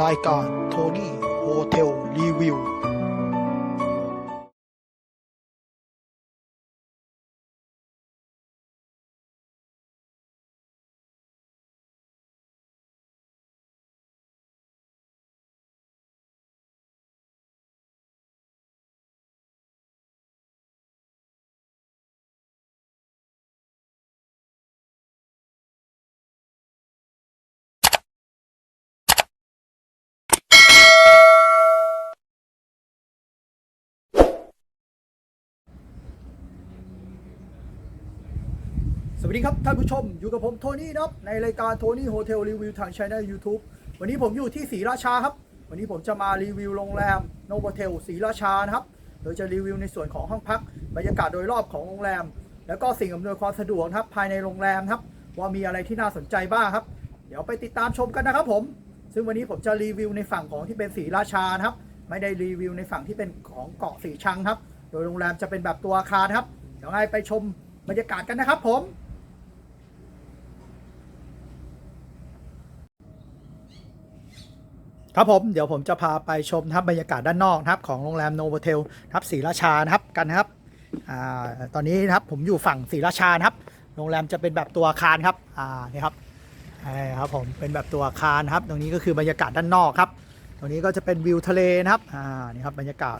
รายการโทนี่โฮเทลรีวิว สวัสดีครับ ท่านผู้ชมอยู่กับผมโทนี่นะครับในรายการโทนี่โฮเทลรีวิวทางช่อง YouTube วันนี้ผมอยู่ที่ศรีราชาครับ วันนี้ผมจะมารีวิวโรงแรมโนโ o เทลศรีราชานะครับโดยจะรีวิวในส่วนของห้องพัก บรรยากาศโดยรอบของโรงแรม แล้วก็สิ่งอำนวยความสะดวกครับภายในโรงแรมครับ ว่ามีอะไรที่น่าสนใจบ้างครับ เดี๋ยวไปติดตามชมกันนะครับผม ซึ่งวันนี้ผมจะรีวิวในฝั่งของที่เป็นศรีราชาครับ ไม่ได้รีวิวในฝั่งที่เป็นของเกาะสีชังครับ โดยโรงแรมจะเป็นแบบตัวอาคารครับเดี๋ยวไงไปชมบรรยากาศกันนะครับผม ครับผมเดี๋ยวผมจะพาไปชมนะครับบรรยากาศด้านนอกนะครับของโรงแรมโนโ o เทลนะครับศรีราชานะครับกันนะครับอ่าตอนนี้นะครับผมอยู่ฝั่งศรีราชานะครับ โรงแรมจะเป็นแบบตัวอาคารครับอ่านี่ครับใช่ครับผมเป็นแบบตัวอาคารนะครับ ตรงนี้ก็คือบรรยากาศด้านนอกครับ ตรงนี้ก็จะเป็นวิวทะเลนะครับอ่านี่ครับบรรยากาศ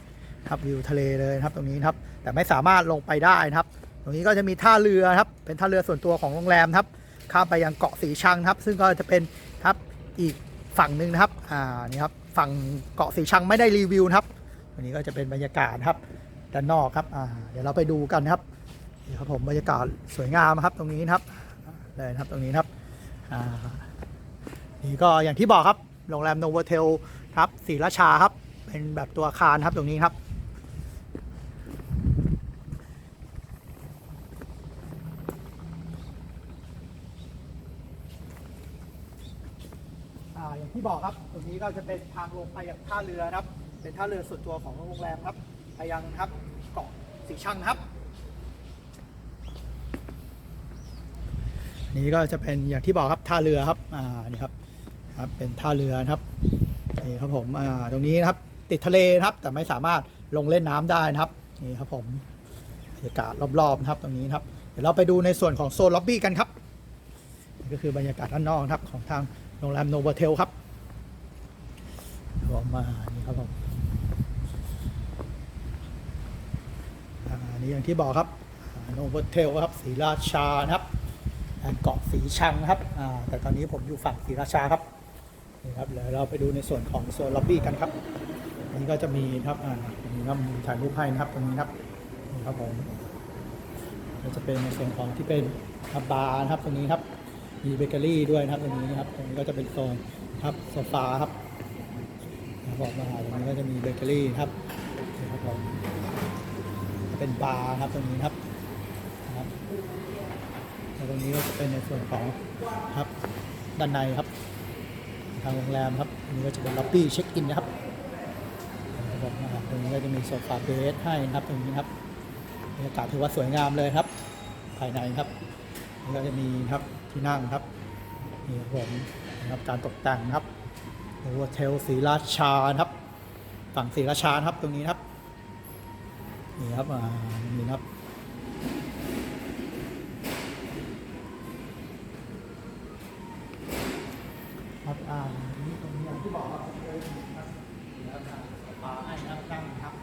ครับวิวทะเลเลยครับตรงนี้ครับแต่ไม่สามารถลงไปได้นะครับ ตรงนี้ก็จะมีท่าเรือครับเป็นท่าเรือส่วนตัวของโรงแรมครับข้ามไปยังเกาะสีชังครับ ซึ่งก็จะเป็นครับอีก ฝั่งหนึ่งนะครับอ่านี่ครับฝั่งเกาะสีชังไม่ได้รีวิวนะครับวันนี้ก็จะเป็นบรรยากาศครับด้านนอกครับอ่าเดี๋ยวเราไปดูกันนะครับนี่ครับผมบรรยากาศสวยงามครับตรงนี้นะครับเลยนะครับตรงนี้นะครับอ่านี่ก็อย่างที่บอกครับโรงแรมโนเวเทลครับศรีราชาครับเป็นแบบตัวอาคารครับตรงนี้ครับ อ่าอย่าง ที่บอกครับตรงนี้ก็จะเป็นทางลงไปยังท่าเรือครับ เป็นท่าเรือส่วนตัวของโรงแรมครับไปยังครับเกาะสีชังครับ นี่ก็จะเป็นอย่างที่บอกครับท่าเรือครับอ่านี่ครับครับเป็นท่าเรือนะครับนี่ครับผมอ่าตรงนี้นะครับติดทะเลนะครับ แต่ไม่สามารถลงเล่นน้ำได้นะครับนี่ครับผมบรรยากาศรอบๆนะครับตรงนี้นะครับเดี๋ยวเราไปดูในส่วนของโซนล็อบบี้กันครับนี่ก็คือบรรยากาศด้านนอกครับของทางโรงแรมโน o เทลครับ ผมมานี่ครับผมอ่านี่อย่างที่บอกครับโน o เทลครับศรีราชานะครับเกาะสีชังครับแต่ตอนนี้ผมอยู่ฝั่งศรีราชาครับนี่ครับเดี๋ยวเราไปดูในส่วนของโซนล็อบบี้กันครับอันนี้ก็จะมีครับอ่านี่ครับมีถ่ายรูปให้นะครับตรงนี้ครับนี่ครับผมก็จะเป็นในส่วนของที่เป็นครับบาร์นะครับตรงนี้ครับมีเบเกอรี่ด้วยนะครับตรงนี้นะครับตรงนี้ก็จะเป็นโซนครับโซฟาครับ บอกมาตรงนี้ก็จะมีเบเกอรี่ครับครับผมเป็นบาร์ครับตรงนี้ครับนะครับแล้วตรงนี้ก็จะเป็นในส่วนของครับด้านในครับ ทางโรงแรมครับนนี้ก็จะเป็นล็อบบี้เช็คอินนะครับครับผมนะครับตรงนี้ก็จะมีโซฟาเบสให้นะครับตรงนี้ครับบรรยากาศถือว่าสวยงามเลยครับ ภายในครับแล้วก็จะมีครับที่นั่งครับนี่ครับผมนะครับการตกแต่งครับ โฮเทลศรีราชานะครับ ฝั่งศรีราชาครับตรงนี้ครับ นี่ครับอ่านี่ครับครับอ่านี่ตรงนี้ที่บอกว่าเคยครับแล้วปลาให้ครับตั้งครับ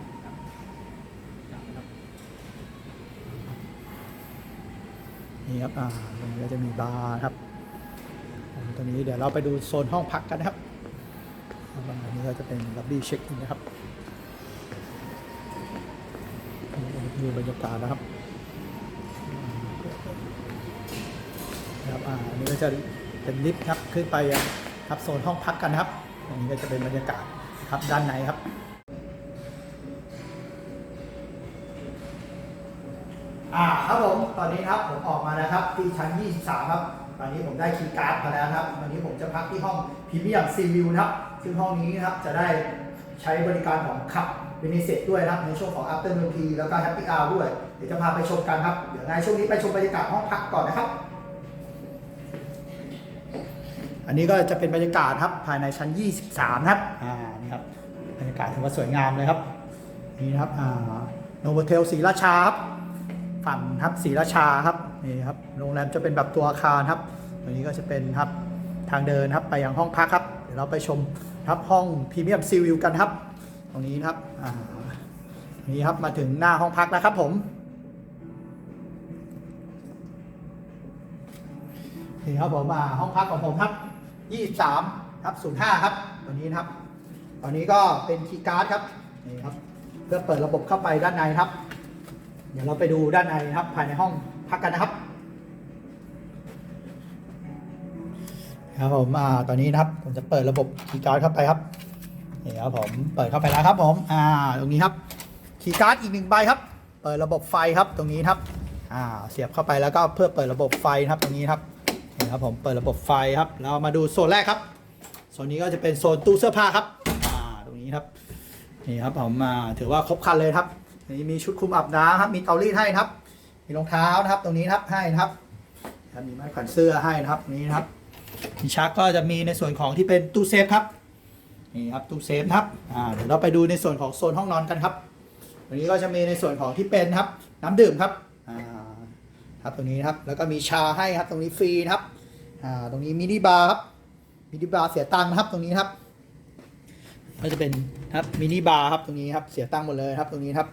นี่ครับอ่าตรงนี้ก็จะมีบาร์ครับตรงนี้เดี๋ยวเราไปดูโซนห้องพักกันนะครับ เป็นล็อบบี้เช็คอินนะครับดูบรรยากาศนะครับครับอ่าอันนี้ก็จะเป็นลิฟต์ครับขึ้นไปครับโซนห้องพักกันครับ อันนี้ก็จะเป็นบรรยากาศครับด้านในครับอ่าครับผมตอนนี้ครับผมออกมาแล้วครับที่ชั้น 23 ครับ ตอนนี้ผมได้คีย์การ์ดมาแล้วครับ วันนี้ผมจะพักที่ห้องพรีเมียมซีวิวนะครับซึ่งห้องนี้นะครับจะได้ใช้บริการของขับเบนิเซตด้วยนะครับในช่วงของ afternoon tea แล้วก็ happy hour ด้วย เดี๋ยวจะพาไปชมกันครับ เดี๋ยวในช่วงนี้ไปชมบรรยากาศห้องพักก่อนนะครับ อันนี้ก็จะเป็นบรรยากาศครับภายในชั้น 23 ครับ อ่า นี่ครับ บรรยากาศถือว่าสวยงามเลยครับ นี่นะครับ อ่าโนโวเทลศรีราชาครับ ฝั่งครับศรีราชาครับ นี่ครับ โรงแรมจะเป็นแบบตัวอาคารครับตรงนี้ก็จะเป็นครับทางเดินครับไปยังห้องพักครับ เราไปชมครับห้องพรีเมียมซีวิวกันครับ ตรงนี้นะครับนี่ครับมาถึงหน้าห้องพักแล้วครับผมนี่ครับผมอ่าห้องพักของผมครับ23ครับ05ครับตัวนี้นะครับ ตอนนี้ก็เป็นคีย์การ์ดครับนี่ครับ เพื่อเปิดระบบเข้าไปด้านในครับ เดี๋ยวเราไปดูด้านในครับ ภายในห้องพักกันนะครับ ครับผมอ่าตอนนี้นะครับผมจะเปิดระบบคีย์การ์ดเข้าไปครับนี่ครับผมเปิดเข้าไปแล้วครับผมอ่าตรงนี้ครับคีย์การ์ดอีกหนึ่งใบครับ เปิดระบบไฟครับตรงนี้ครับอ่าเสียบเข้าไปแล้วก็เพื่อเปิดระบบไฟครับตรงนี้ครับนี่ครับผมเปิดระบบไฟครับเรามาดูโซนแรกครับโซนนี้ก็จะเป็นโซนตู้เสื้อผ้าครับอ่าตรงนี้ครับนี่ครับผมมาถือว่าครบครันเลยครับนี่มีชุดคลุมอาบน้ำครับมีเตารีดให้ครับ มีรองเท้านะครับตรงนี้ครับให้นะครับมีไม้แขวนเสื้อให้นะครับนี่นะครับ มีชักก็จะมีในส่วนของที่เป็นตู้เซฟครับนี่ครับตู้เซฟครับอ่าเดี๋ยวเราไปดูในส่วนของโซนห้องนอนกันครับตรงนี้ก็จะมีในส่วนของที่เป็นครับ น้ำดื่มครับอ่าครับตรงนี้ครับแล้วก็มีชาให้ครับตรงนี้ฟรีครับอ่าตรงนี้มินิบาร์ครับมินิบาร์เสียตังค์นะครับตรงนี้ครับก็จะเป็นครับมินิบาร์ครับตรงนี้ครับเสียตังค์หมดเลยครับตรงนี้ครับ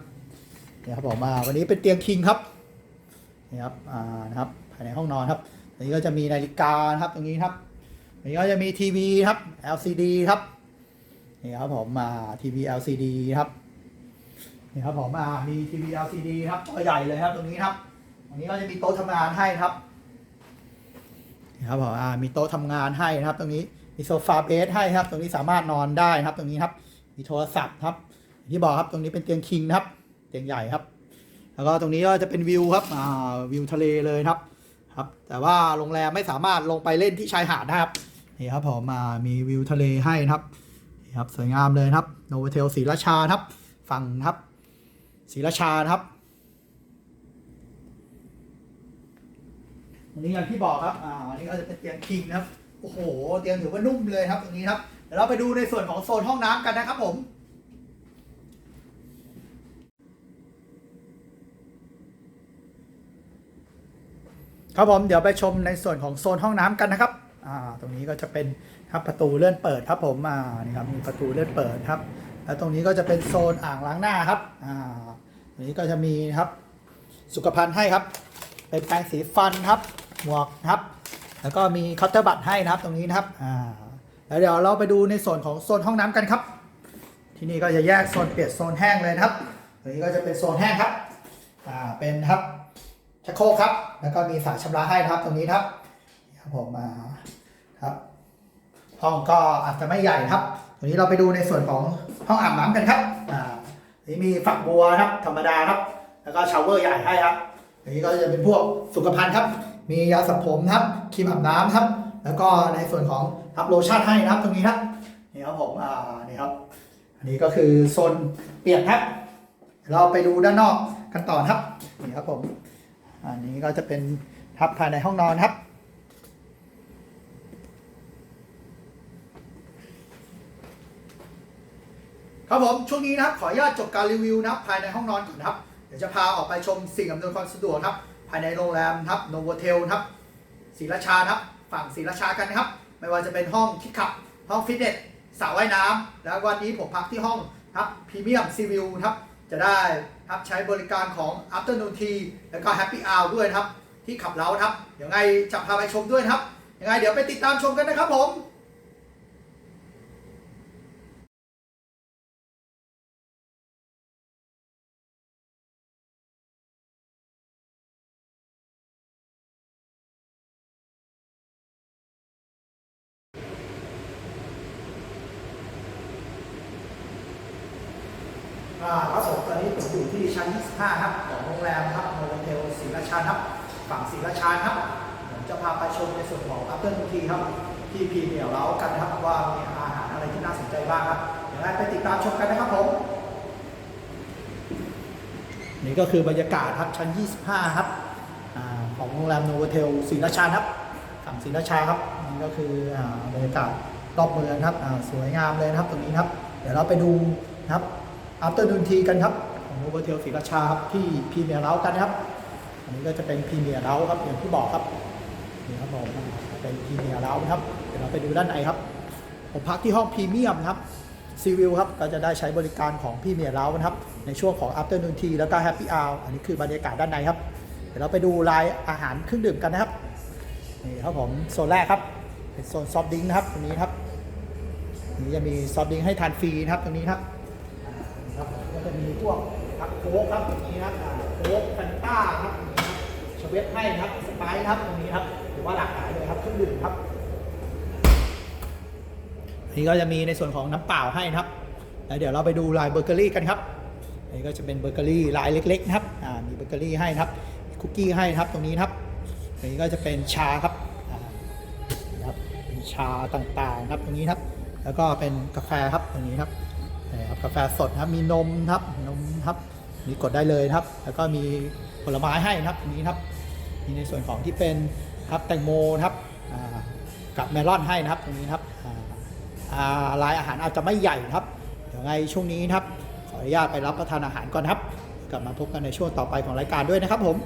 เนี่ยครับผมมาวันนี้เป็นเตียงคิงครับนี่ครับอ่านะครับภายในห้องนอนครับ นี้ก็จะมีนาฬิกาครับตรงนี้ครับอันนี้ก็จะมีทีวีครับ LCD ครับนี่ครับผมมาทีวี LCD ครับนี่ครับผมมามีทีวี LCD ครับตัวใหญ่เลยครับตรงนี้ครับอันนี้ก็จะมีโต๊ะทำงานให้ครับนี่ครับผมอ่ามีโต๊ะทำงานให้นะครับ ตรงนี้มีโซฟาเบสให้ครับ ตรงนี้สามารถนอนได้นะครับ ตรงนี้ครับ มีโทรศัพท์ครับที่บอกครับตรงนี้เป็นเตียงคิงครับ เตียงใหญ่ครับ แล้วก็ตรงนี้ก็จะเป็นวิวครับอ่าวิวทะเลเลยครับ ครับแต่ว่าโรงแรมไม่สามารถลงไปเล่นที่ชายหาดนะครับนี่ครับผมมามีวิวทะเลให้นะครับนี่ครับสวยงามเลยครับโนเวเทลศรีราชาครับ ฝั่งครับศรีราชาครับอันนี้อย่างที่บอกครับอ่าอันนี้ก็จะเป็นเตียงคิงนะครับโอ้โหเตียงถือว่านุ่มเลยครับตรงนี้ครับเดี๋ยวเราไปดูในส่วนของโซนห้องน้ำกันนะครับผม ครับผมเดี๋ยวไปชมในส่วนของโซนห้องน้ำกันนะครับอ่าตรงนี้ก็จะเป็นครับประตูเลื่อนเปิดครับผมอ่านี่ครับมีประตูเลื่อนเปิดครับ แล้วตรงนี้ก็จะเป็นโซนอ่างล้างหน้าครับอ่าตรงนี้ก็จะมีครับสุขภัณฑ์ให้ครับเป็นแปรงสีฟันครับหมวกครับ แล้วก็มีเคาน์เตอร์บัตรให้นะครับตรงนี้นะครับอ่าแล้วเดี๋ยวเราไปดูในส่วนของโซนห้องน้ำกันครับ ที่นี่ก็จะแยกโซนเปียกโซนแห้งเลยนะครับตรงนี้ก็จะเป็นโซนแห้งครับอ่าเป็นครับ ชักโครกครับ แล้วก็มีสายชำระให้นะครับ ตรงนี้ครับนี่ครับผมมาครับห้องก็อาจจะไม่ใหญ่ครับตรงนี้เราไปดูในส่วนของห้องอาบน้ำกันครับอ่านนี้มีฝักบัวครับ ธรรมดาครับ แล้วก็ชาวเวอร์ใหญ่ให้ครับอันนี้ก็จะเป็นพวกสุขภัณฑ์ครับ มียาสระผมครับครีมอาบน้ำครับ แล้วก็ในส่วนของทับโลชั่นให้นะครับ ตรงนี้ครับนี่ครับผมอ่านี่ครับนี่ก็คือโซนเปียกครับ เราไปดูด้านนอกกันต่อนะครับนี่ครับผม อันนี้ก็จะเป็นครับภายในห้องนอนครับครับผมช่วงนี้นะครับขออนุญาตจบการรีวิวนะครับภายในห้องนอนก่อนครับ เดี๋ยวจะพาออกไปชมสิ่งอำนวยความสะดวกครับ ภายในโรงแรมครับโนโวเทลครับศรีราชานครับ ฝั่งศรีราชากันนะครับ ไม่ว่าจะเป็นห้องคิดขับ ห้องฟิตเนสสระว่ายน้ำแล้ววันนี้ผมพักที่ห้องครับพรีเมียมซีวิวครับจะได้ ครับใช้บริการของ Afternoon Tea แล้วก็ Happy Hour ด้วยนะครับ ที่ขับเล้าครับเดี๋ยวไงจะพาไปชมด้วยนะครับยังไงเดี๋ยวไปติดตามชมกันนะครับผม อ่าครับผมตอนนี้ผมอยู่ที่ชั้น 25 ครับ ของโรงแรมครับโนเทลศรีราชาครับ ฝั่งศรีราชาครับ ผมจะพาไปชมในส่วนของ After n o t e ครับ ที่พีเมียร์เล้ากันครับว่ามีอาหารอะไรที่น่าสนใจบ้างครับเดี๋ยวไปติดตามชมกันนะครับผม นี่ก็คือบรรยากาศครับชั้น 25 ครับอของโรงแรมโนเวเทลศรีราชาครับฝั่งศรีราชาครับนี่ก็คืออบรรยากาศรอบเมืองครับสวยงามเลยครับตรงนี้ครับ เดี๋ยวเราไปดูนะครับ อั t เ r อร์นูนทีกันครับของโนเทลศรีราชาครับที่พรีเมียร์เล้ากันนะครับ อันนี้ก็จะเป็นพรีเมียร์เล้าครับอย่างที่บอกครับนี่ครับผมเป็นพรีเมียร์เล้านะครับเดี๋ยวเราไปดูด้านในครับ ผมพักที่ห้องพรีเมียมครับซีวิวครับก็จะได้ใช้บริการของพรีเมียร์เล้านะครับ ในช่วงของ Afternoon Tea แล้วก็ Happy Hour อันนี้คือบรรยากาศด้านในครับ เดี๋ยวเราไปดูรายอาหารเครื่องดื่มกันนะครับนี่ครับผมโซนแรกครับ เป็นโซนซอฟต์ดิงนะครับตรงนี้ครับนี่จะมีซอฟต์ดิงให้ทานฟรีนะครับตรงนี้ครับ จะมีพวกครับโค้กครับตรงนี้ครับโค้กแฟนต้าครับตรงนี้ครับชเวฟให้นะครับสไปซ์ครับตรงนี้ครับหรือว่าหลากหลายเลยครับเครื่องดื่มครับนนี้ก็จะมีในส่วนของน้ำเปล่าให้นะครับแล้วเดี๋ยวเราไปดูลายเบเกอรี่กันครับนนี้ก็จะเป็นเบเกอรี่ลายเล็กๆนะครับอ่ามีเบเกอรี่ให้นะครับคุกกี้ให้นะครับตรงนี้ครับนนี้ก็จะเป็นชาครับนะครับเป็นชาต่างๆครับตรงนี้ครับ แล้วก็เป็นกาแฟครับตรงนี้ครับ กาแฟสดครับ มีนมครับนมครับมีกดได้เลยครับ แล้วก็มีผลไม้ให้นะครับตรงนี้ครับมีในส่วนของที่เป็นครับแตงโมครับกับเมลอนให้นะครับตรงนี้ครับอ่าอ่ารายอาหารอาจจะไม่ใหญ่ครับเดี๋ยวไงช่วงนี้ครับ ขออนุญาตไปรับประทานอาหารก่อนครับ กลับมาพบกันในช่วงต่อไปของรายการด้วยนะครับผม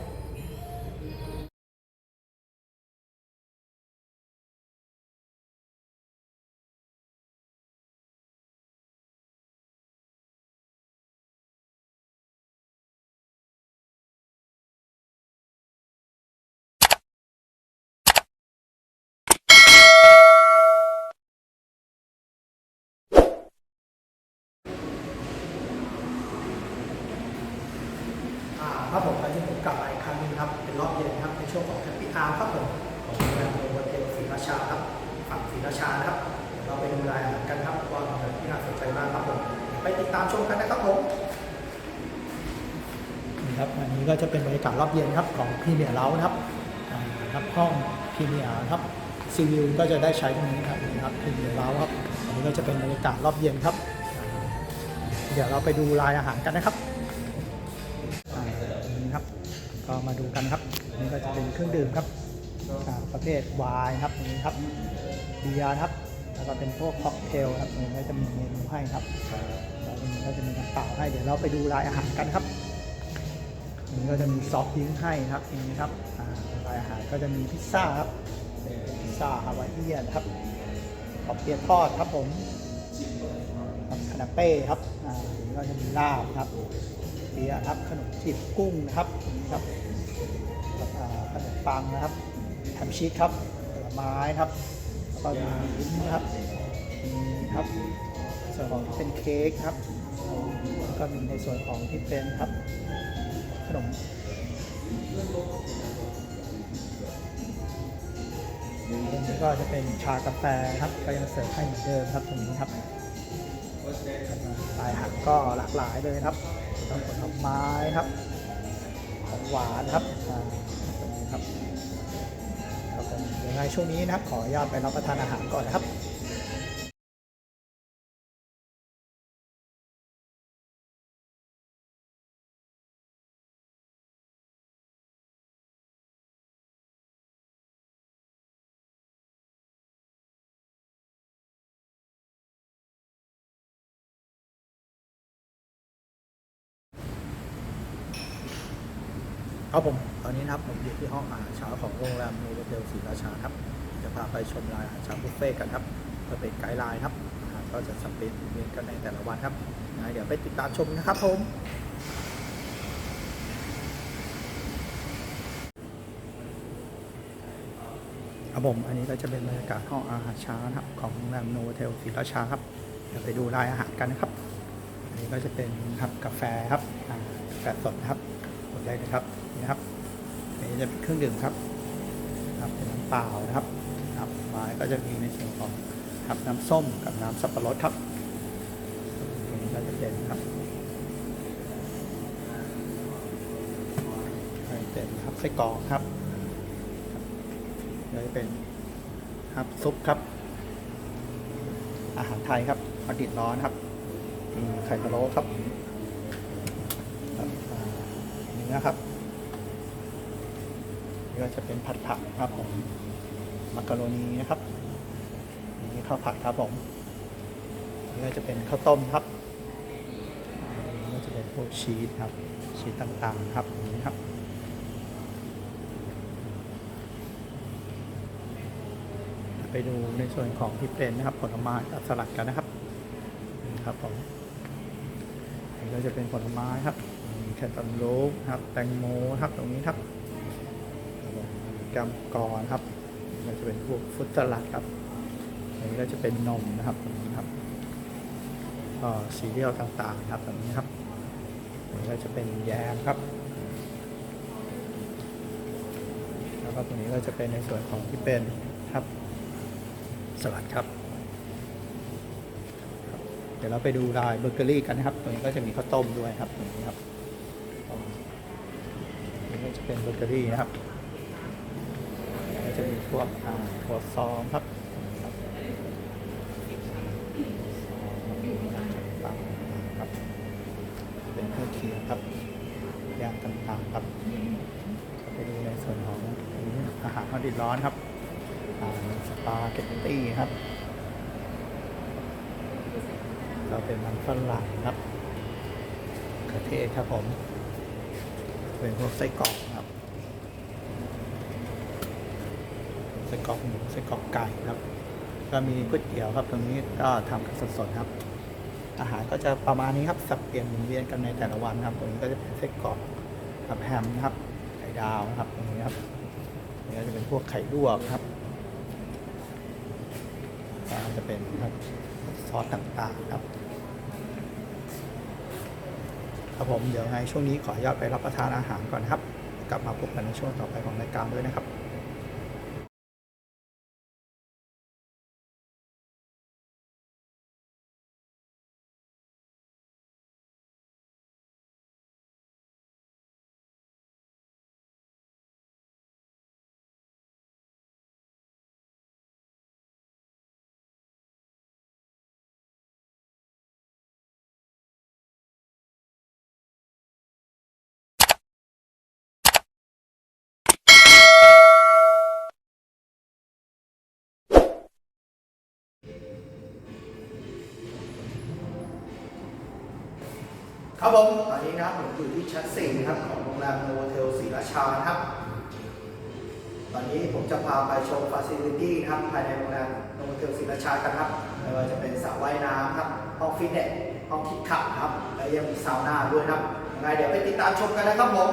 อ่าครับผมตอนนี้ผมกลับมาอีกครั้งหนึงครับ เป็นรอบเย็นครับในช่วงของแฮปปี้อาร์ครับผมของโรงแรมโนโวเทลศรีราชาครับฝั่งศ ราชานะครับ เราไปดูรายอาหารกันครับว่ามีที่น่าสนใจบ้างครับผมไปติดตามชมกันนะครับผมนี่ครับอันนี้ก็จะเป็นบรรยากาศรอบเย็นครับของพรีเมียร์เล้านะครับครับห้องพรีเมียร์ครับซีวิวก็จะได้ใช้ตรงนี้ครับนี่ครับพรีเมียร์เล้าครับอันนี้ก็จะเป็นบรรยากาศรอบเย็นครับ เดี๋ยวเราไปดูรายอาหารกันนะครับนี่ครับก็มาดูกันครับอันนี่ก็จะเป็นเครื่องดื่มครับประเภทไวน์ครับนี้ครับ เบียร์ครับ แล้วก็เป็นพวกค็อกเทลครับตรงนี้ก็จะมีเมนูให้ครับแล้วตรงนี้ก็จะมีน้ำเปล่าให้เดี๋ยวเราไปดูรายอาหารกันครับอันนี้ก็จะมีซอฟต์ดริงให้ครับนี้ครับอ่ารายอาหารก็จะมีพิซซ่าครับพิซซ่าฮาวายเอียนครับขอบเปียกทอดครับผมคานาเป้ครับอันนี้ก็จะมีลาบครับเบียร์ครับขนมจีบกุ้งนะครับนี้ครับขนมปังนะครับแฮมชีสครับผลไม้ครับ ก็มีลิ้นนะครับมีครับส่วนของที่เป็นเค้กครับแล้วก็มีในส่วนของที่เป็นครับขนมอันนี้ก็จะเป็นชากาแฟครับก็ยังเสิร์ฟให้เหมือนเดิมครับตรงนี้ครับลายหารก็หลากหลายเลยครับทั้งผลไม้ครับของหวานครับ ยวไงช่วงนี้นะครับขออนุญาตไปรับประทานอาหารก่อนนะครับ ครับผมตอนนี้นะครับผมอยู่ที่ห้องอาหารเช้าของโรงแรมโนโวเทลศรีราชาครับ จะพาไปชมรายอาหารเช้าบุฟเฟ่ต์กันครับเพื่อเป็นไกด์ไลน์ครับอาหารก็จะสับเปลี่ยนเวียนกันในแต่ละวันครับงเดี๋ยวไปติดตามชมนะครับผมครับผมอันนี้ก็จะเป็นบรรยากาศห้องอาหารเช้าครับของโรงแรมโนวเทลศรีราชาครับเดี๋ยวไปดูรายอาหารกันนะครับ อันนี้ก็จะเป็นครับกาแฟครับกาแฟสดครับสดได้เลยครับ นะครับอันนี้จะเป็นเครื่องดื่มครับครับเป็นน้ำเปล่านะครับครับไม้ก็จะมีในส่วนของครับน้ำส้มกับน้ำสับปะรดครับนนี้ก็จะเป็นครับเป็นครับไส้กรอกครับแล้วจะเป็นครับซุปครับ อาหารไทยครับปลาดิดร้อนครับไข่พะโล้ครับเนื้อครับ ก็จะเป็นผัดผักครับผมมักกะโรนีนะครับนี่ข้าวผัดครับผมนี่ก็จะเป็นข้าวต้มครับนี่ก็จะเป็นพวกชีสครับชีสต่างๆครับอย่างนี้ครับไปดูในส่วนของที่เป็นนะครับผลไม้กับสลัดกันนะครับครับผมนนี้ก็จะเป็นผลไม้ครับมีแคนตาลูปครับ แตงโมครับตรงนี้ครับ ผมกัมกรครับอันนี้ก็จะเป็นพวกฟุตสลัดครับอันนี้ก็จะเป็นนมนะครับตรงนี้ครับก็ซีเรียลต่างๆครับตรงนี้ครับอันนี้ก็จะเป็นแยมครับแล้วก็ตรงนี้ก็จะเป็นในส่วนของที่เป็นครับสลัดครับ เดี๋ยวเราไปดูรายเบเกอรี่กันนะครับ ตรงนี้ก็จะมีข้าวต้มด้วยครับตรงนี้ครับนี้ก็จะเป็นเบเกอรี่นะครับ จะมีพวกอ่าถั่วซองครับครับเป็นเครื่องเคียงครับย่างต่างๆครับก็ไปดูในส่วนของอาหารข้าวดิบร้อนครับสปาเกตตี้ครับเราเป็นมันฝรั่งครับกระเทศครับผม เป็นพวกไส้กรอกครับ ไส้กรอกหมูไส้กรอกไก่ครับ ก็มีก๋วยเตี๋ยวครับตรงนี้ก็ทำกันสดๆครับ อาหารก็จะประมาณนี้ครับสับเปลี่ยนหมุนเวียนกันในแต่ละวันครับตรงนี้ก็จะเป็นไส้กรอกกับแฮมครับไข่ดาวครับตรงนี้ครับนี่ก็จะเป็นพวกไข่ลวกครับก็จะเป็นครับซอสต่างๆครับครับผมเดี๋ยวไงช่วงนี้ขอยอนุญาตไปรับประทานอาหารก่อนครับ กลับมาพบกันในช่วงต่อไปของรายการด้วยนะครับ ครับผมตอนนี้นะครับผมอยู่ที่ชั้น4นะครับของโรงแรมโนโวเทลศรีราชานะครับ ตอนนี้ผมจะพาไปชมฟาซิลิตี้นะครับภายในโรงแรมโนโวเทลศรีราชากันครับไม่ว่าจะเป็นสระว่ายน้ำครับห้องฟิตเนสห้องคิดขับครับและยังมีซาวน่าด้วยครับยังไงเดี๋ยวไปติดตามชมกันนะครับผม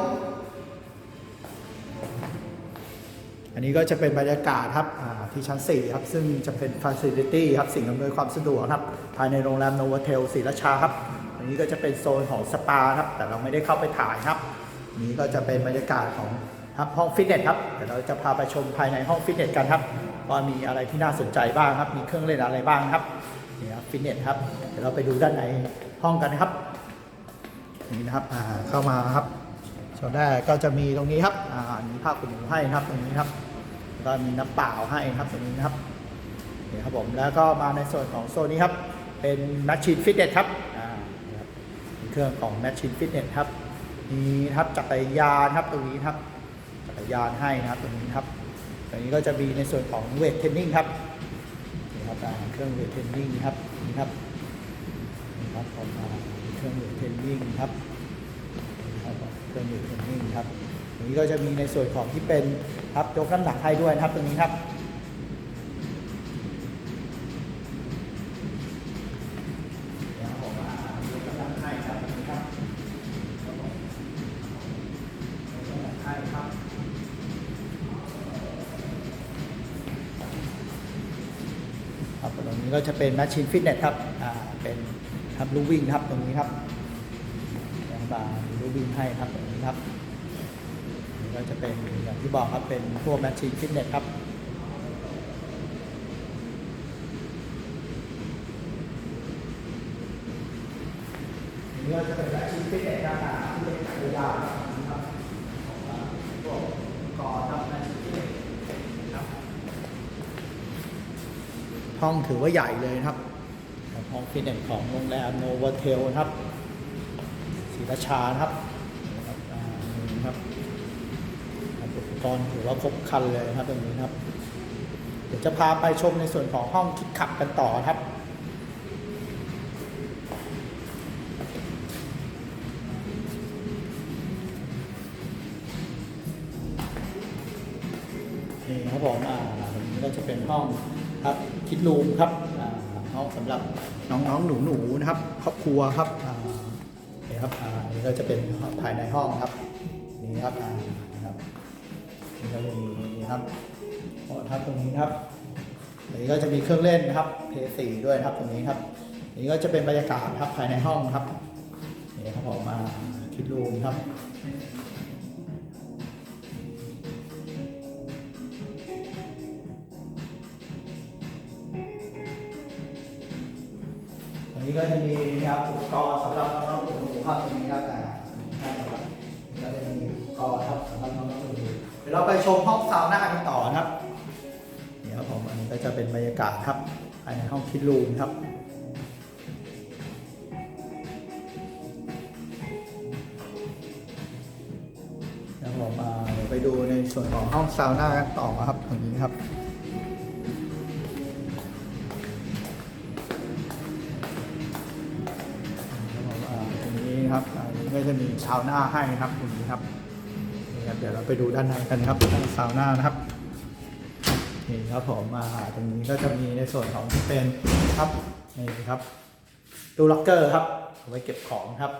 อันนี้ก็จะเป็นบรรยากาศครับที่ชั้น 4 ครับ ซึ่งจะเป็นฟ a ซิลิตี้ครับสิ่งอำนวยความสะดวกครับ ภายในโรงแรมโนวเทลศรีราชาครับ นี้ก็จะเป็นโซนของสปาครับ แต่เราไม่ได้เข้าไปถ่ายครับ นี้ก็จะเป็นบรรยากาศของครับห้องฟิตเนสครับเดี๋ยวเราจะพาไปชมภายในห้องฟิตเนสกันครับว่ามีอะไรที่น่าสนใจบ้างครับ มีเครื่องเล่นอะไรบ้างครับนี่ครับฟิตเนสครับเดี๋ยวเราไปดูด้านในห้องกันนะครับ นี่นะครับอ่าเข้ามาครับส่วนแรกก็จะมีตรงนี้ครับอ่ามีผ้าขนหนูให้นะครับตรงนี้ครับก็มีน้ำเปล่าให้ครับตรงนี้นะครับนี่ครับผมแล้วก็มาในส่วนของโซนนี้ครับเป็นแมชชีนฟิตเนสครับ เครื่องของแมชชีนฟิตเนสครับมีครับจักรยานครับตรงนี้ครับจักรยานให้นะครับตรงนี้ครับตรงนี้ก็จะมีในส่วนของเวทเทรนนิ่งครับนี่ครับเครื่องเวทเทรนนิ่งครับนี่ครับนี่ครับผมอ่าเครื่องมือเทรนนิ่งครับครับเครื่องมือเทรนนิ่งครับนี้ก็จะมีในส่วนของที่เป็นครับยกน้ำหนักให้ด้วยนะครับตรงนี้ครับ เป็นแมชชีนฟิตเนสครับอ่าเป็นครับลูวิ่งครับตรงนี้ครับยังบาร์ลูวิ่งให้ครับตรงนี้ครับนี่ก็จะเป็นอย่างที่บอกครับเป็นพวกแมชชีนฟิตเนสครับนี่ก็จะเป็นแมชชีนฟิตเนสครับที่เป็นจักรยานนะครับของอ่าพวกก่อนครับแมชชีนฟิตเนสครับ ห้องถือว่าใหญ่เลยนะครับ ห้องฟิตเนสของโรงแรมโนเวเทลนะครับศรีราชานะครับครับอ่านี่ครับอุปกรณ์ถือว่าครบครันเลยนะครับตรงนี้นะครับ เดี๋ยวจะพาไปชมในส่วนของห้องคิดขับกันต่อครับ รับคิดรูมครับอ่าห้องสำหรับน้องๆหนูๆนะครับ ครอบครัวครับนี่ครับอ่านี่ก็จะเป็นภายในห้องครับนี่ครับอ่านะครับนี่ก็จะมีนี่ครับโอ้ครับตรงนี้ครับอันนี้ก็จะมีเครื่องเล่นนะครับเพย์สี่ด้วยครับตรงนี้ครับนนี่ก็จะเป็นบรรยากาศครับภายในห้องครับนี่ครับผมมาคิดรูมครับ ก็จะมีนะครับอุปกรณ์สำหรับน้องๆหนูๆครับตรงนี้ครับอ่าใช่ครับก็จะมีอุปกรณ์ครับสำหรับน้องๆหนูๆเดี๋ยวเราไปชมห้องซาวน่ากันต่อนะครับเดี๋ยวผมอันนี้ก็จะเป็นบรรยากาศครับภายในห้องคิดรูมครับเดี๋ยวผมมาไปดูในส่วนของห้องซาวน่ากันต่อครับตรงนี้ครับ ก็จะมีซาวน่าให้นะครับตรงนี้ครับนี่ครับ เดี๋ยวเราไปดูด้านในกันครับด้านซาวน่านะครับนี่ครับผมมาตรงนี้ก็จะมีในส่วนของที่เป็นครับนี่ครับตู้ล็อกเกอร์ครับเอาไว้เก็บของครับ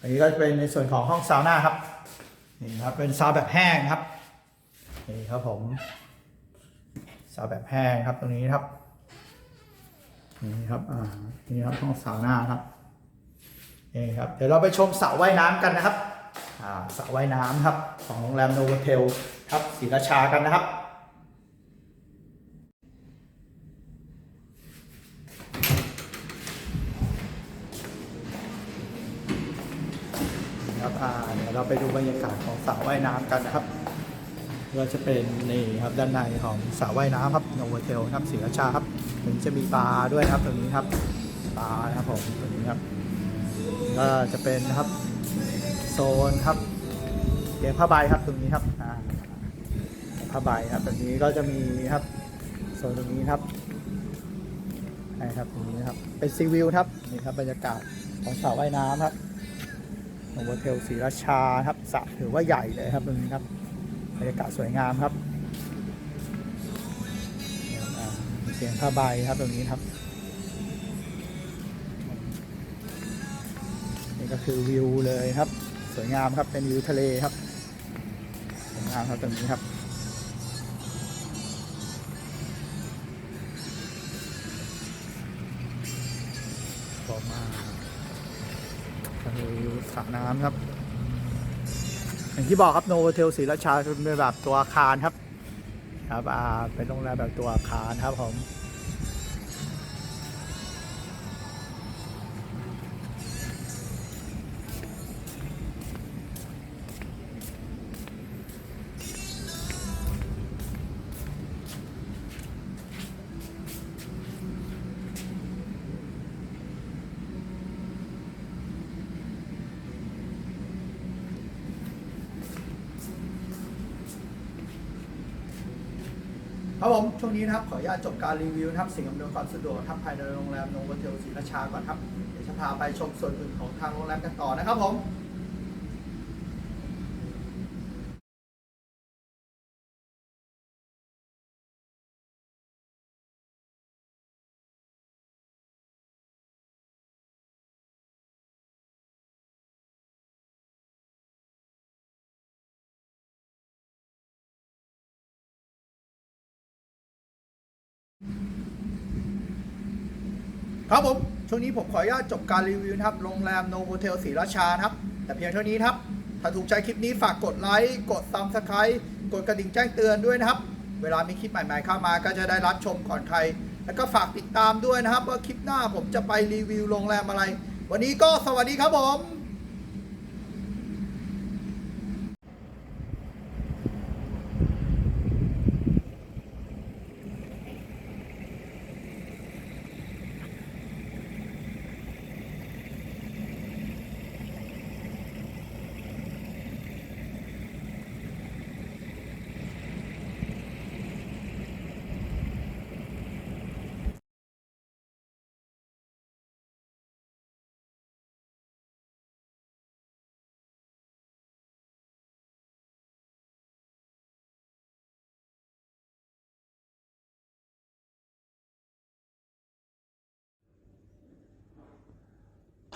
อันนี้ก็จะเป็นในส่วนของห้องซาวน่าครับนี่ครับเป็นซาวแบบแห้งครับนี่ครับผมซาวแบบแห้งครับตรงนี้ครับนี่ครับอ่านี่ครับห้องซาวน่าครับ นี่ครับเดี๋ยวเราไปชมสระว่ายน้ำกันนะครับสระว่ายน้ำครับ ของโรงแรมโนเวเทลครับศรีราชากันนะครับครับอ่าเดี๋ยวเราไปดูบรรยากาศของสระว่ายน้ำกันนะครับก็จะเป็นนี่ครับด้านในของสระว่ายน้ำครับโนเวเทลครับศรีราชาครับถึงจะมีบาด้วยครับตรงนี้ครับบานะครับผมตรงนี้ครับ ก็จะเป็นนะครับโซนครับเตียงผ้าใบครับตรงนี้ครับอ่าผ้าใบครับตรงนี้ก็จะมีครับโซนตรงนี้ครับนะครับตรงนี้นะครับเป็นซีวิวครับนี่ครับบรรยากาศของสระว่ายน้ำครับโนโวเทลศรีราชาครับสระถือว่าใหญ่เลยครับตรงนี้ครับบรรยากาศสวยงามครับเตียงผ้าใบครับตรงนี้ครับ ก็คือวิวเลยครับ สวยงามครับเป็นวิวทะเลครับสวยงามครับตรงนี้ครับต่อมาก็คือวิวสระน้ำครับอย่างที่บอกครับโนวเทลศรีราชาเป็นแบบตัวอาคารครับ ครับอ่าเป็นโรงแรมแบบตัวอาคารครับผม นี้นะครับขออนุญาตจบการรีวิวนะครับสิ่งอำนวยความสะดวกครับภายในโรงแรมโนโวเทลศรีราชาก่อนครับเดี๋ยวจะพาไปชมส่วนอื่นของทางโรงแรมกันต่อนะครับผม ครับผม ช่วงนี้ผมขออนุญาตจบการรีวิวนะครับ โรงแรมโนโฮเทลศรีราชานะครับ แต่เพียงเท่านี้ครับ ถ้าถูกใจคลิปนี้ฝากกดไลค์ กดซับสไครต์กดกระดิ่งแจ้งเตือนด้วยนะครับ เวลามีคลิปใหม่ๆเข้ามาก็จะได้รับชมก่อนใคร แล้วก็ฝากติดตามด้วยนะครับ ว่าคลิปหน้าผมจะไปรีวิวโรงแรมอะไร วันนี้ก็สวัสดีครับผม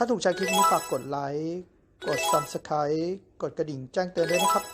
ถ้าถูกใจคลิปนี้ฝากกดไลค์ กด Subscribe กดกระดิ่งแจ้งเตือนด้วยนะครับ